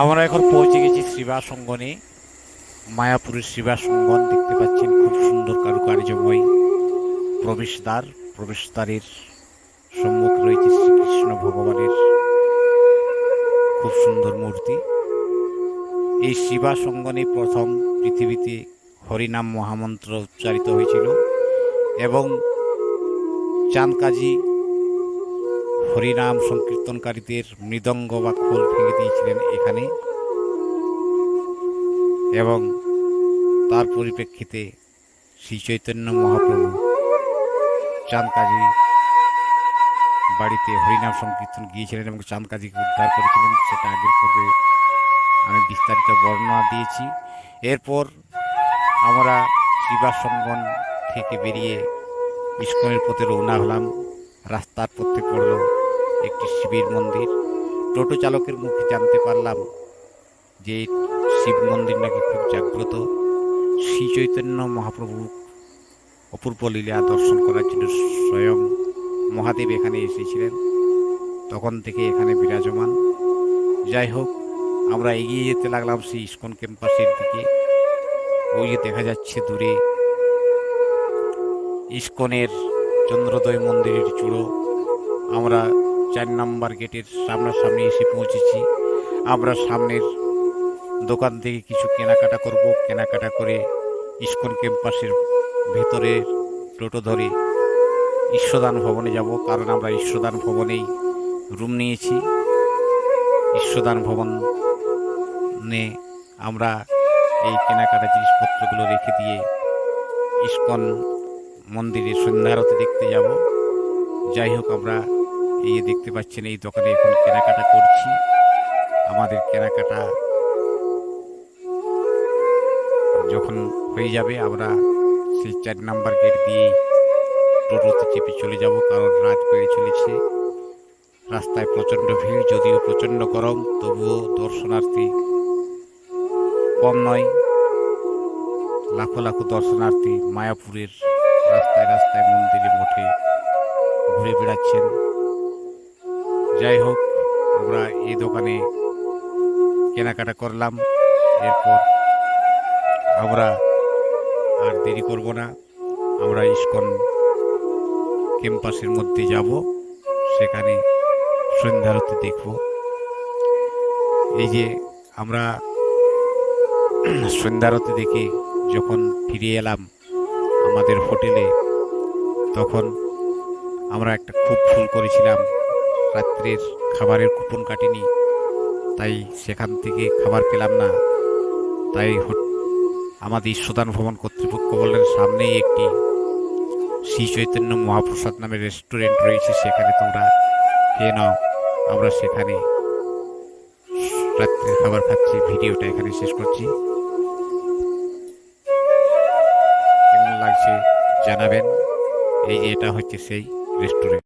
আমরা এখন পৌঁছে গেছি শ্রীবাস অঙ্গনে মায়াপুরের শ্রীবাস অঙ্গন দেখতে পাচ্ছেন খুব সুন্দর কারুকার্যময় প্রবেশদ্বার। প্রবেশদ্বারের সম্মুখে রয়েছে শ্রীকৃষ্ণ ভগবানের খুব সুন্দর মূর্তি। এই শিবাস অঙ্গনে প্রথম পৃথিবীতে হরিনাম মহামন্ত্র উচ্চারিত হয়েছিল এবং চাঁদকাজী হরিনাম সংকীর্তনকারীদের মৃদঙ্গ বা খোল ভেঙে দিয়েছিলেন এখানে এবং তার পরিপ্রেক্ষিতে শ্রী চৈতন্য মহাপ্রভু চাঁদকাজী বাড়িতে হরিনাম সংকীর্তন গিয়েছিলেন এবং চাঁদকাজীকে উদ্ধার করেছিলেন, সেটা আগের পর্বে আমি বিস্তারিত বর্ণনা দিয়েছি। এরপর আমরা শিবা সঙ্গন থেকে বেরিয়ে ইস্কনের পথে রওনা হলাম। রাস্তার পথে পড়ল একটি শিবের মন্দির। টোটো চালকের মুখে জানতে পারলাম যে শিব মন্দির নাকি খুব জাগ্রত। শ্রী চৈতন্য মহাপ্রভু অপূর্ব লীলা দর্শন করার জন্য স্বয়ং মহাদেব এখানে এসেছিলেন। তখন থেকে এখানে বিরাজমান। যাই হোক, আমরা এগিয়ে যেতে লাগলাম সেই ইস্কন ক্যাম্পাসের দিকে। ওই যে দেখা যাচ্ছে দূরে ইস্কনের চন্দ্রোদয় মন্দিরের চূড়ো। আমরা চার নম্বর গেটের সামনাসামনি এসে পৌঁছেছি। আমরা সামনের দোকান থেকে কিছু কেনাকাটা করব। কেনাকাটা করে ইস্কন ক্যাম্পাসের ভেতরে টোটো ধরে ঈশ্বরদান ভবনে যাব। কারণ আমরা ঈশ্বরদান ভবনেই রুম নিয়েছি। ঈশ্বদান ভবনে আমরা এই কেনাকাটা জিনিসপত্রগুলো রেখে দিয়ে ইস্কন মন্দিরে সন্ধ্যারতি দেখতে যাব। যাই হোক আমরা এই দেখতে পাচ্ছেন, এই দোকানে এখন কেনাকাটা করছি। আমাদের কেনাকাটা যখন হয়ে যাবে, আমরা সেই চার নাম্বার গেট দিয়ে টোটোতে চেপে চলে যাব, কারণ রাত বেড়ে চলেছে। রাস্তায় প্রচণ্ড ভিড়, যদিও প্রচণ্ড গরম, তবুও দর্শনার্থী কম নয়। লাখো লাখো দর্শনার্থী মায়াপুরের রাস্তায় রাস্তায় মন্দিরে মঠে ঘুরে বেড়াচ্ছেন। যাই হোক, আমরা এই দোকানে কেনাকাটা করলাম। এরপর আমরা আর দেরি করব না। আমরা ইস্কন ক্যাম্পাসের মধ্যে যাব, সেখানে সন্ধ্যারতি দেখব। এই যে আমরা সন্ধ্যারতি দেখে যখন ফিরে এলাম আমাদের হোটেলে, তখন আমরা একটা খুব ভুল করেছিলাম। রাত্রের খাবারের কুপন কাটিনি, তাই সেখান থেকে খাবার পেলাম না। তাই আমাদের ঈশ্বদান ভবন কর্তৃপক্ষ বললেন, সামনেই একটি শ্রী চৈতন্য মহাপ্রসাদ নামে রেস্টুরেন্ট রয়েছে, সেখানে তোমরা খেয়ে নাও। আমরা সেখানে রাত্রে খাবার খাচ্ছি, ভিডিওটা এখানে শেষ করছি। জানাবেন। এই এটা হচ্ছে সেই রেস্টুরেন্ট